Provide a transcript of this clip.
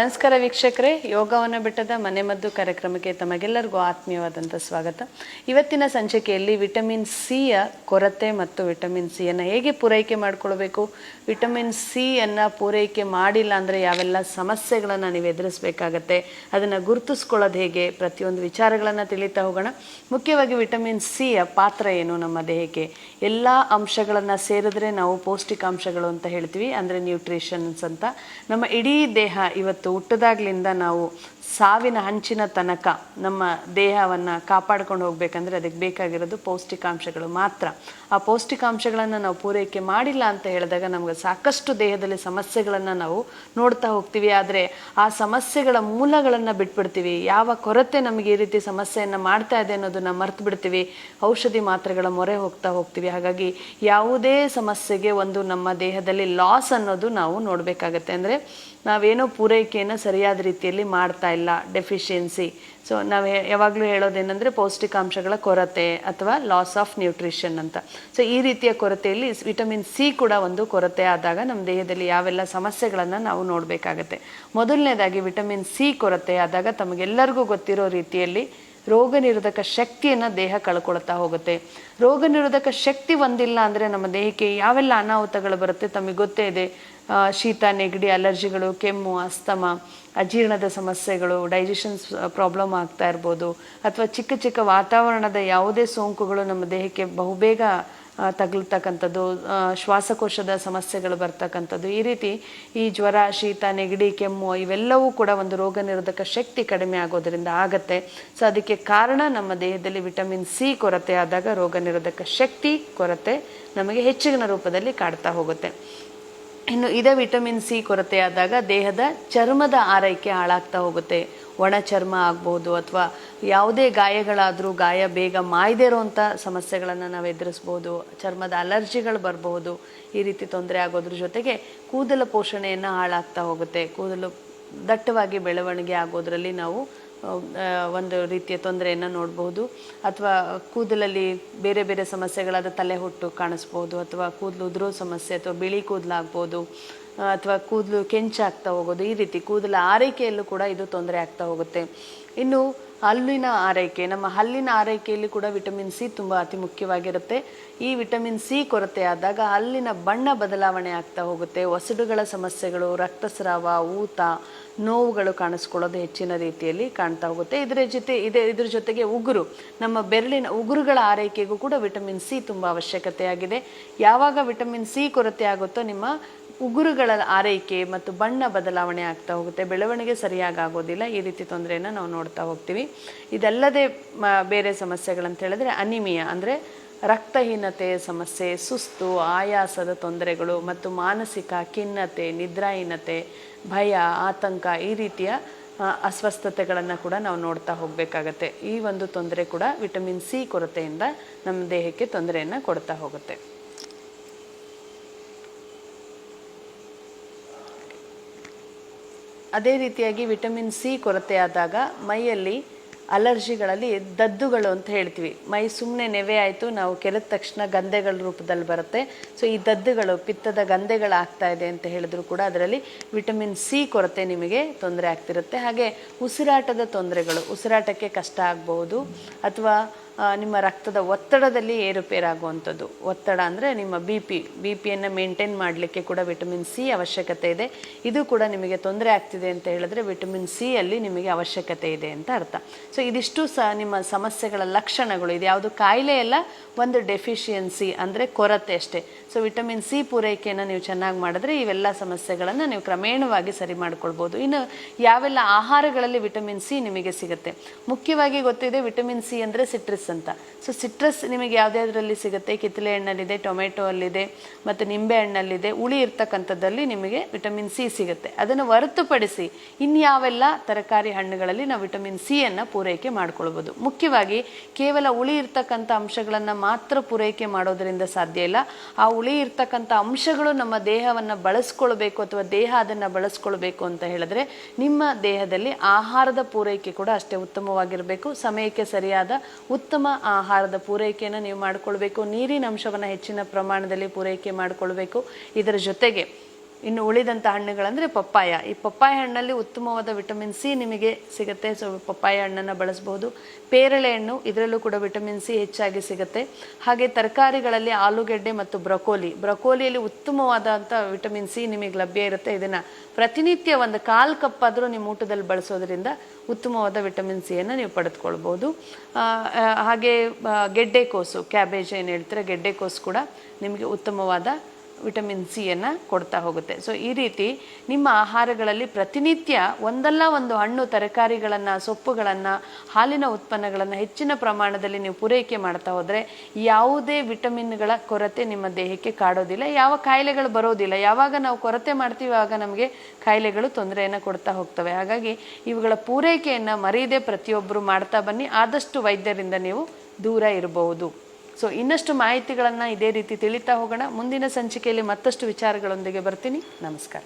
ನಮಸ್ಕಾರ ವೀಕ್ಷಕರೇ. ಯೋಗವನ್ನು ಬಿಟ್ಟದ ಮನೆಮದ್ದು ಕಾರ್ಯಕ್ರಮಕ್ಕೆ ತಮಗೆಲ್ಲರಿಗೂ ಆತ್ಮೀಯವಾದಂಥ ಸ್ವಾಗತ. ಇವತ್ತಿನ ಸಂಚಿಕೆಯಲ್ಲಿ ವಿಟಮಿನ್ ಸಿಯ ಕೊರತೆ ಮತ್ತು ವಿಟಮಿನ್ ಸಿಯನ್ನು ಹೇಗೆ ಪೂರೈಕೆ ಮಾಡಿಕೊಳ್ಬೇಕು? ವಿಟಮಿನ್ ಸಿಯನ್ನು ಪೂರೈಕೆ ಮಾಡಿಲ್ಲ ಅಂದರೆ ಯಾವೆಲ್ಲ ಸಮಸ್ಯೆಗಳನ್ನು ನೀವು ಎದುರಿಸಬೇಕಾಗತ್ತೆ? ಅದನ್ನು ಗುರುತಿಸ್ಕೊಳ್ಳೋದು ಹೇಗೆ? ಪ್ರತಿಯೊಂದು ವಿಚಾರಗಳನ್ನು ತಿಳಿತಾ ಹೋಗೋಣ. ಮುಖ್ಯವಾಗಿ ವಿಟಮಿನ್ ಸಿಯ ಪಾತ್ರ ಏನು ನಮ್ಮ ದೇಹಕ್ಕೆ? ಎಲ್ಲ ಅಂಶಗಳನ್ನು ಸೇರಿದ್ರೆ ನಾವು ಪೌಷ್ಟಿಕಾಂಶಗಳು ಅಂತ ಹೇಳ್ತೀವಿ, ಅಂದರೆ ನ್ಯೂಟ್ರಿಷನ್ಸ್ ಅಂತ. ನಮ್ಮ ಇಡೀ ದೇಹ ಇವತ್ತು ಹುಟ್ಟದಾಗ್ಲಿಂದ ನಾವು ಸಾವಿನ ಹಂಚಿನ ತನಕ ನಮ್ಮ ದೇಹವನ್ನು ಕಾಪಾಡ್ಕೊಂಡು ಹೋಗ್ಬೇಕಂದ್ರೆ ಅದಕ್ಕೆ ಬೇಕಾಗಿರೋದು ಪೌಷ್ಟಿಕಾಂಶಗಳು ಮಾತ್ರ. ಆ ಪೌಷ್ಟಿಕಾಂಶಗಳನ್ನು ನಾವು ಪೂರೈಕೆ ಮಾಡಿಲ್ಲ ಅಂತ ಹೇಳಿದಾಗ ನಮಗೆ ಸಾಕಷ್ಟು ದೇಹದಲ್ಲಿ ಸಮಸ್ಯೆಗಳನ್ನು ನಾವು ನೋಡ್ತಾ ಹೋಗ್ತೀವಿ. ಆದರೆ ಆ ಸಮಸ್ಯೆಗಳ ಮೂಲಗಳನ್ನು ಬಿಟ್ಬಿಡ್ತೀವಿ. ಯಾವ ಕೊರತೆ ನಮಗೆ ಈ ರೀತಿ ಸಮಸ್ಯೆಯನ್ನು ಮಾಡ್ತಾ ಇದೆ ಅನ್ನೋದನ್ನು ಮರ್ತು ಬಿಡ್ತೀವಿ. ಔಷಧಿ ಮಾತ್ರೆಗಳ ಮೊರೆ ಹೋಗ್ತಾ ಹೋಗ್ತೀವಿ. ಹಾಗಾಗಿ ಯಾವುದೇ ಸಮಸ್ಯೆಗೆ ಒಂದು ನಮ್ಮ ದೇಹದಲ್ಲಿ ಲಾಸ್ ಅನ್ನೋದು ನಾವು ನೋಡಬೇಕಾಗತ್ತೆ. ಅಂದರೆ ನಾವೇನೋ ಪೂರೈಕೆಯನ್ನು ಸರಿಯಾದ ರೀತಿಯಲ್ಲಿ ಮಾಡ್ತಾ ಇಲ್ಲ. ಡೆಫಿಷಿಯನ್ಸಿ ಸೊ ನಾವು ಯಾವಾಗಲೂ ಹೇಳೋದೇನೆಂದರೆ ಪೌಷ್ಟಿಕಾಂಶಗಳ ಕೊರತೆ ಅಥವಾ ಲಾಸ್ ಆಫ್ ನ್ಯೂಟ್ರಿಷನ್ ಅಂತ. ಸೊ ಈ ರೀತಿಯ ಕೊರತೆಯಲ್ಲಿ ವಿಟಮಿನ್ ಸಿ ಕೂಡ ಒಂದು ಕೊರತೆ ಆದಾಗ ನಮ್ಮ ದೇಹದಲ್ಲಿ ಯಾವೆಲ್ಲ ಸಮಸ್ಯೆಗಳನ್ನು ನಾವು ನೋಡಬೇಕಾಗತ್ತೆ. ಮೊದಲನೇದಾಗಿ ವಿಟಮಿನ್ ಸಿ ಕೊರತೆ ಆದಾಗ ತಮಗೆಲ್ಲರಿಗೂ ಗೊತ್ತಿರೋ ರೀತಿಯಲ್ಲಿ ರೋಗ ನಿರೋಧಕ ಶಕ್ತಿಯನ್ನು ದೇಹ ಕಳ್ಕೊಳ್ತಾ ಹೋಗುತ್ತೆ. ರೋಗ ನಿರೋಧಕ ಶಕ್ತಿ ಒಂದಿಲ್ಲ ಅಂದರೆ ನಮ್ಮ ದೇಹಕ್ಕೆ ಯಾವೆಲ್ಲ ಅನಾಹುತಗಳು ಬರುತ್ತೆ ತಮಗೆ ಗೊತ್ತೇ ಇದೆ. ಶೀತ, ನೆಗಡಿ, ಅಲರ್ಜಿಗಳು, ಕೆಮ್ಮು, ಅಸ್ತಮ, ಅಜೀರ್ಣದ ಸಮಸ್ಯೆಗಳು ಡೈಜೆಷನ್ಸ್ ಪ್ರಾಬ್ಲಮ್ ಆಗ್ತಾ ಇರ್ಬೋದು. ಅಥವಾ ಚಿಕ್ಕ ಚಿಕ್ಕ ವಾತಾವರಣದ ಯಾವುದೇ ಸೋಂಕುಗಳು ನಮ್ಮ ದೇಹಕ್ಕೆ ಬಹುಬೇಗ ತಗುಲ್ತಕ್ಕಂಥದ್ದು ಶ್ವಾಸಕೋಶದ ಸಮಸ್ಯೆಗಳು ಬರ್ತಕ್ಕಂಥದ್ದು. ಈ ರೀತಿ ಈ ಜ್ವರ, ಶೀತ, ನೆಗಡಿ, ಕೆಮ್ಮು ಇವೆಲ್ಲವೂ ಕೂಡ ಒಂದು ರೋಗ ನಿರೋಧಕ ಶಕ್ತಿ ಕಡಿಮೆ ಆಗೋದರಿಂದ ಆಗತ್ತೆ. ಸೊ ಅದಕ್ಕೆ ಕಾರಣ ನಮ್ಮ ದೇಹದಲ್ಲಿ ವಿಟಮಿನ್ ಸಿ ಕೊರತೆ ಆದಾಗ ರೋಗ ನಿರೋಧಕ ಶಕ್ತಿ ಕೊರತೆ ನಮಗೆ ಹೆಚ್ಚಿನ ರೂಪದಲ್ಲಿ ಕಾಡ್ತಾ ಹೋಗುತ್ತೆ. ಇನ್ನು ಇದೇ ವಿಟಮಿನ್ ಸಿ ಕೊರತೆ ಆದಾಗ ದೇಹದ ಚರ್ಮದ ಆರೈಕೆ ಹಾಳಾಗ್ತಾ ಹೋಗುತ್ತೆ. ಒಣ ಚರ್ಮ ಆಗ್ಬೋದು ಅಥವಾ ಯಾವುದೇ ಗಾಯಗಳಾದರೂ ಗಾಯ ಬೇಗ ಮಾಯದೇ ಇರೋವಂಥ ಸಮಸ್ಯೆಗಳನ್ನು ನಾವು ಎದುರಿಸ್ಬೋದು, ಚರ್ಮದ ಅಲರ್ಜಿಗಳು ಬರಬಹುದು ಈ ರೀತಿ ತೊಂದರೆ ಆಗೋದ್ರ ಜೊತೆಗೆ ಕೂದಲ ಪೋಷಣೆಯನ್ನು ಹಾಳಾಗ್ತಾ ಹೋಗುತ್ತೆ. ಕೂದಲು ದಟ್ಟವಾಗಿ ಬೆಳವಣಿಗೆ ಆಗೋದ್ರಲ್ಲಿ ನಾವು ಒಂದು ರೀತಿಯ ತೊಂದರೆಯನ್ನು ನೋಡಬಹುದು ಅಥವಾ ಕೂದಲಲ್ಲಿ ಬೇರೆ ಬೇರೆ ಸಮಸ್ಯೆಗಳಾದ ತಲೆ ಹೊಟ್ಟು ಕಾಣಿಸ್ಬೋದು, ಅಥವಾ ಕೂದಲು ಉದುರೋ ಸಮಸ್ಯೆ ಅಥವಾ ಬಿಳಿ ಕೂದಲಾಗ್ಬೋದು ಅಥವಾ ಕೂದಲು ಕೆಂಚಾಗ್ತಾ ಹೋಗೋದು, ಈ ರೀತಿ ಕೂದಲ ಆರೈಕೆಯಲ್ಲೂ ಕೂಡ ಇದು ತೊಂದರೆ ಆಗ್ತಾ ಹೋಗುತ್ತೆ. ಇನ್ನು ಹಲ್ಲಿನ ಆರೈಕೆ, ನಮ್ಮ ಹಲ್ಲಿನ ಆರೈಕೆಯಲ್ಲಿ ಕೂಡ ವಿಟಮಿನ್ ಸಿ ತುಂಬ ಅತಿ ಮುಖ್ಯವಾಗಿರುತ್ತೆ. ಈ ವಿಟಮಿನ್ ಸಿ ಕೊರತೆ ಆದಾಗ ಹಲ್ಲಿನ ಬಣ್ಣ ಬದಲಾವಣೆ ಆಗ್ತಾ ಹೋಗುತ್ತೆ. ಒಸಡುಗಳ ಸಮಸ್ಯೆಗಳು, ರಕ್ತಸ್ರಾವ, ಊತ, ನೋವುಗಳು ಕಾಣಿಸ್ಕೊಳ್ಳೋದು ಹೆಚ್ಚಿನ ರೀತಿಯಲ್ಲಿ ಕಾಣ್ತಾ ಹೋಗುತ್ತೆ. ಇದರ ಜೊತೆ, ಇದೆ ಇದ್ರ ಜೊತೆಗೆ ಉಗುರು. ನಮ್ಮ ಬೆರಳಿನ ಉಗುರುಗಳ ಆರೈಕೆಗೂ ಕೂಡ ವಿಟಮಿನ್ ಸಿ ತುಂಬ ಅವಶ್ಯಕತೆಯಾಗಿದೆ. ಯಾವಾಗ ವಿಟಮಿನ್ ಸಿ ಕೊರತೆ ಆಗುತ್ತೋ ನಿಮ್ಮ ಉಗುರುಗಳ ಆರೈಕೆ ಮತ್ತು ಬಣ್ಣ ಬದಲಾವಣೆ ಆಗ್ತಾ ಹೋಗುತ್ತೆ. ಬೆಳವಣಿಗೆ ಸರಿಯಾಗಿ ಆಗೋದಿಲ್ಲ ಈ ರೀತಿ ತೊಂದರೆಯನ್ನು ನಾವು ನೋಡ್ತಾ ಹೋಗ್ತೀವಿ. ಇದಲ್ಲದೆ ಬೇರೆ ಸಮಸ್ಯೆಗಳಂತ ಹೇಳಿದ್ರೆ ಅನಿಮಿಯಾ ಅಂದರೆ ರಕ್ತಹೀನತೆ ಸಮಸ್ಯೆ, ಸುಸ್ತು, ಆಯಾಸದ ತೊಂದರೆಗಳು ಮತ್ತು ಮಾನಸಿಕ ಖಿನ್ನತೆ, ನಿದ್ರಾಹೀನತೆ, ಭಯ, ಆತಂಕ ಈ ರೀತಿಯ ಅಸ್ವಸ್ಥತೆಗಳನ್ನು ಕೂಡ ನಾವು ನೋಡ್ತಾ ಹೋಗಬೇಕಾಗತ್ತೆ. ಈ ಒಂದು ತೊಂದರೆ ಕೂಡ ವಿಟಮಿನ್ ಸಿ ಕೊರತೆಯಿಂದ ನಮ್ಮ ದೇಹಕ್ಕೆ ತೊಂದರೆಯನ್ನು ಕೊಡ್ತಾ ಹೋಗುತ್ತೆ. ಅದೇ ರೀತಿಯಾಗಿ ವಿಟಮಿನ್ ಸಿ ಕೊರತೆ ಆದಾಗ ಮೈಯಲ್ಲಿ ಅಲರ್ಜಿಗಳಲ್ಲಿ ದದ್ದುಗಳು ಅಂತ ಹೇಳ್ತೀವಿ. ಮೈ ಸುಮ್ಮನೆ ನೆವೆ ಆಯಿತು, ನಾವು ಕೆರೆದ ತಕ್ಷಣ ಗಂಧೆಗಳ ರೂಪದಲ್ಲಿ ಬರುತ್ತೆ. ಸೊ ಈ ದದ್ದುಗಳು, ಪಿತ್ತದ ಗಂಧೆಗಳು ಆಗ್ತಾ ಇದೆ ಅಂತ ಹೇಳಿದ್ರು ಕೂಡ ಅದರಲ್ಲಿ ವಿಟಮಿನ್ ಸಿ ಕೊರತೆ ನಿಮಗೆ ತೊಂದರೆ ಆಗ್ತಿರುತ್ತೆ. ಹಾಗೆ ಉಸಿರಾಟದ ತೊಂದರೆಗಳು, ಉಸಿರಾಟಕ್ಕೆ ಕಷ್ಟ ಆಗಬಹುದು, ಅಥವಾ ನಿಮ್ಮ ರಕ್ತದ ಒತ್ತಡದಲ್ಲಿ ಏರುಪೇರಾಗುವಂಥದ್ದು. ಒತ್ತಡ ಅಂದರೆ ನಿಮ್ಮ ಬಿ ಪಿ ಬಿ ಪಿಯನ್ನು ಮೇಂಟೈನ್ ಮಾಡಲಿಕ್ಕೆ ಕೂಡ ವಿಟಮಿನ್ ಸಿ ಅವಶ್ಯಕತೆ ಇದೆ. ಇದು ಕೂಡ ನಿಮಗೆ ತೊಂದರೆ ಆಗ್ತಿದೆ ಅಂತ ಹೇಳಿದ್ರೆ ವಿಟಮಿನ್ ಸಿ ಅಲ್ಲಿ ನಿಮಗೆ ಅವಶ್ಯಕತೆ ಇದೆ ಅಂತ ಅರ್ಥ. ಸೊ ಇದಿಷ್ಟು ಸಹ ನಿಮ್ಮ ಸಮಸ್ಯೆಗಳ ಲಕ್ಷಣಗಳು. ಇದು ಯಾವುದು ಕಾಯಿಲೆ ಅಲ್ಲ, ಒಂದು ಡೆಫಿಷಿಯನ್ಸಿ ಅಂದರೆ ಕೊರತೆ ಅಷ್ಟೇ. ಸೊ ವಿಟಮಿನ್ ಸಿ ಪೂರೈಕೆಯನ್ನು ನೀವು ಚೆನ್ನಾಗಿ ಮಾಡಿದ್ರೆ ಇವೆಲ್ಲ ಸಮಸ್ಯೆಗಳನ್ನು ನೀವು ಕ್ರಮೇಣವಾಗಿ ಸರಿ ಮಾಡ್ಕೊಳ್ಬೋದು. ಇನ್ನು ಯಾವೆಲ್ಲ ಆಹಾರಗಳಲ್ಲಿ ವಿಟಮಿನ್ ಸಿ ನಿಮಗೆ ಸಿಗುತ್ತೆ? ಮುಖ್ಯವಾಗಿ ಗೊತ್ತಿದೆ ವಿಟಮಿನ್ ಸಿ ಅಂದರೆ ಸಿಟ್ರಸ್ ಅಂತ. ಸೊ ಸಿಟ್ರಸ್ ನಿಮಗೆ ಯಾವುದ್ಯಾವುದರಲ್ಲಿ ಸಿಗುತ್ತೆ. ಕಿತ್ತಳೆ ಹಣ್ಣಲ್ಲಿದೆ ಟೊಮೆಟೊ ಅಲ್ಲಿದೆ, ಮತ್ತು ನಿಂಬೆ ಹಣ್ಣಲ್ಲಿದೆ. ಹುಳಿ ಇರ್ತಕ್ಕಂಥದ್ದಲ್ಲಿ ನಿಮಗೆ ವಿಟಮಿನ್ ಸಿ ಸಿಗುತ್ತೆ. ಅದನ್ನು ಹೊರತುಪಡಿಸಿ ಇನ್ಯಾವೆಲ್ಲ ತರಕಾರಿ ಹಣ್ಣುಗಳಲ್ಲಿ ನಾವು ವಿಟಮಿನ್ ಸಿಯನ್ನು ಪೂರೈಕೆ ಮಾಡ್ಕೊಳ್ಬೋದು. ಮುಖ್ಯವಾಗಿ ಕೇವಲ ಹುಳಿ ಇರ್ತಕ್ಕಂಥ ಅಂಶಗಳನ್ನು ಮಾತ್ರ ಪೂರೈಕೆ ಮಾಡೋದರಿಂದ ಸಾಧ್ಯ ಇಲ್ಲ. ಆ ಹುಳಿ ಇರ್ತಕ್ಕಂಥ ಅಂಶಗಳು ನಮ್ಮ ದೇಹವನ್ನು ಬಳಸ್ಕೊಳ್ಬೇಕು ಅಥವಾ ದೇಹ ಅದನ್ನು ಬಳಸ್ಕೊಳ್ಬೇಕು ಅಂತ ಹೇಳಿದ್ರೆ ನಿಮ್ಮ ದೇಹದಲ್ಲಿ ಆಹಾರದ ಪೂರೈಕೆ ಕೂಡ ಅಷ್ಟೇ ಉತ್ತಮವಾಗಿರಬೇಕು. ಸಮಯಕ್ಕೆ ಸರಿಯಾದ ಉತ್ತಮ ಆಹಾರದ ಪೂರೈಕೆಯನ್ನು ನೀವು ಮಾಡಿಕೊಳ್ಬೇಕು. ನೀರಿನ ಅಂಶವನ್ನು ಹೆಚ್ಚಿನ ಪ್ರಮಾಣದಲ್ಲಿ ಪೂರೈಕೆ ಮಾಡಿಕೊಳ್ಬೇಕು. ಇದರ ಜೊತೆಗೆ ಇನ್ನು ಉಳಿದಂಥ ಹಣ್ಣುಗಳಂದರೆ ಪಪ್ಪಾಯ. ಈ ಪಪ್ಪಾಯ ಹಣ್ಣಲ್ಲಿ ಉತ್ತಮವಾದ ವಿಟಮಿನ್ ಸಿ ನಿಮಗೆ ಸಿಗುತ್ತೆ. ಸೊ, ಪಪ್ಪಾಯ ಹಣ್ಣನ್ನು ಬಳಸಬಹುದು ಪೇರಳೆ ಹಣ್ಣು, ಇದರಲ್ಲೂ ಕೂಡ ವಿಟಮಿನ್ ಸಿ ಹೆಚ್ಚಾಗಿ ಸಿಗುತ್ತೆ. ಹಾಗೆ ತರಕಾರಿಗಳಲ್ಲಿ ಆಲೂಗೆಡ್ಡೆ ಮತ್ತು ಬ್ರಕೋಲಿ. ಬ್ರಕೋಲಿಯಲ್ಲಿ ಉತ್ತಮವಾದಂಥ ವಿಟಮಿನ್ ಸಿ ನಿಮಗೆ ಲಭ್ಯ ಇರುತ್ತೆ. ಇದನ್ನು ಪ್ರತಿನಿತ್ಯ ಒಂದು ಕಾಲು ಕಪ್ಪಾದರೂ ನಿಮ್ಮ ಊಟದಲ್ಲಿ ಬಳಸೋದ್ರಿಂದ ಉತ್ತಮವಾದ ವಿಟಮಿನ್ ಸಿಯನ್ನು ನೀವು ಪಡೆದುಕೊಳ್ಬೋದು. ಹಾಗೆ ಗೆಡ್ಡೆಕೋಸು ಕ್ಯಾಬೇಜ್ ಏನು ಹೇಳ್ತಾರೆ? ಗೆಡ್ಡೆಕೋಸು ಕೂಡ ನಿಮಗೆ ಉತ್ತಮವಾದ ವಿಟಮಿನ್ ಸಿಯನ್ನು ಕೊಡ್ತಾ ಹೋಗುತ್ತೆ. ಸೊ ಈ ರೀತಿ ನಿಮ್ಮ ಆಹಾರಗಳಲ್ಲಿ ಪ್ರತಿನಿತ್ಯ ಒಂದಲ್ಲ ಒಂದು ಹಣ್ಣು, ತರಕಾರಿಗಳನ್ನು, ಸೊಪ್ಪುಗಳನ್ನು, ಹಾಲಿನ ಉತ್ಪನ್ನಗಳನ್ನು ಹೆಚ್ಚಿನ ಪ್ರಮಾಣದಲ್ಲಿ ನೀವು ಪೂರೈಕೆ ಮಾಡ್ತಾ ಹೋದರೆ ಯಾವುದೇ ವಿಟಮಿನ್ಗಳ ಕೊರತೆ ನಿಮ್ಮ ದೇಹಕ್ಕೆ ಕಾಡೋದಿಲ್ಲ. ಯಾವ ಕಾಯಿಲೆಗಳು ಬರೋದಿಲ್ಲ. ಯಾವಾಗ ನಾವು ಕೊರತೆ ಮಾಡ್ತೀವಿ ಆಗ ನಮಗೆ ಕಾಯಿಲೆಗಳು ತೊಂದರೆಯನ್ನು ಕೊಡ್ತಾ ಹೋಗ್ತವೆ. ಹಾಗಾಗಿ ಇವುಗಳ ಪೂರೈಕೆಯನ್ನು ಮರೆಯದೆ ಪ್ರತಿಯೊಬ್ಬರು ಮಾಡ್ತಾ ಬನ್ನಿ. ಆದಷ್ಟು ವೈದ್ಯರಿಂದ ನೀವು ದೂರ ಇರಬಹುದು. ಸೊ ಇನ್ನಷ್ಟು ಮಾಹಿತಿಗಳನ್ನು ಇದೇ ರೀತಿ ತಿಳಿತಾ ಹೋಗೋಣ. ಮುಂದಿನ ಸಂಚಿಕೆಯಲ್ಲಿ ಮತ್ತಷ್ಟು ವಿಚಾರಗಳೊಂದಿಗೆ ಬರ್ತೀನಿ. ನಮಸ್ಕಾರ.